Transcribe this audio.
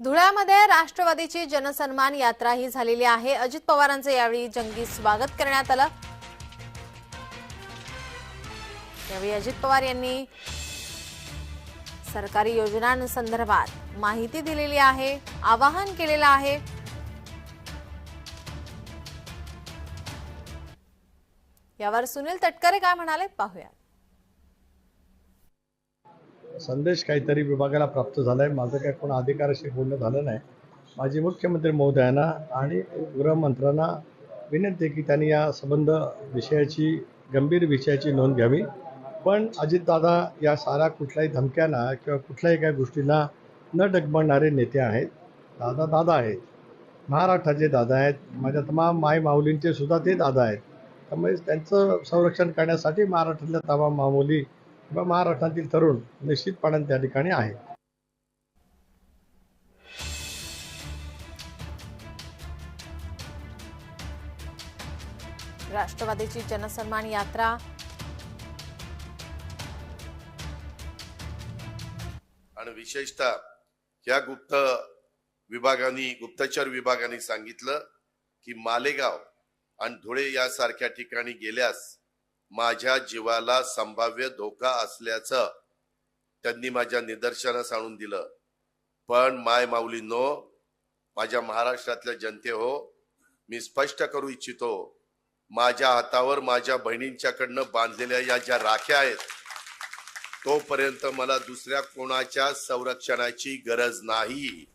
धुळ्यामध्ये राष्ट्रवादीची जनसन्मान यात्रा ही झालेली आहे. अजित पवारांचं यावेळी जंगी स्वागत करण्यात आलं. यावेळी अजित पवार यांनी सरकारी योजनांसंदर्भात माहिती दिलेली आहे आवाहन केलेलं आहे. यावर सुनील तटकरे काय म्हणाले पाहूया संदेश काहीतरी विभागाला प्राप्त झाला आहे माझं काय कोण अधिकाराशी बोलणं झालं नाही. माझी मुख्यमंत्री महोदयांना आणि गृहमंत्र्यांना विनंती आहे की त्यांनी या संबंध विषयाची गंभीर विषयाची नोंद घ्यावी. पण अजितदादा या साऱ्या कुठल्याही धमक्यांना किंवा कुठल्याही काही गोष्टींना न डगमगणारे नेते आहेत. दादा दादा आहेत. महाराष्ट्राचे दादा आहेत. माझ्या तमाम माय माऊलींचे सुद्धा ते दादा आहेत. त्यामुळे त्यांचं संरक्षण करण्यासाठी महाराष्ट्रातल्या तमाम मामुली किंवा महाराष्ट्रातील तरुण निश्चितपणे त्या ठिकाणी आहे राष्ट्रवादीची जनसन्मान यात्रा. आणि विशेषतः या गुप्त विभागाने गुप्तचर विभागाने सांगितलं की मालेगाव आणि धुळे यासारख्या ठिकाणी गेल्यास माझ्या जीवाला संभाव्य धोका असल्याचं त्यांनी माझ्या निदर्शनास आणून दिलं. पण माय माऊलींनो माझ्या महाराष्ट्रातल्या जनते हो मी स्पष्ट करू इच्छितो माझ्या हातावर माझ्या बहिणींच्याकडनं बांधलेल्या या ज्या राख्या आहेत तोपर्यंत मला दुसऱ्या कोणाच्या संरक्षणाची गरज नाही.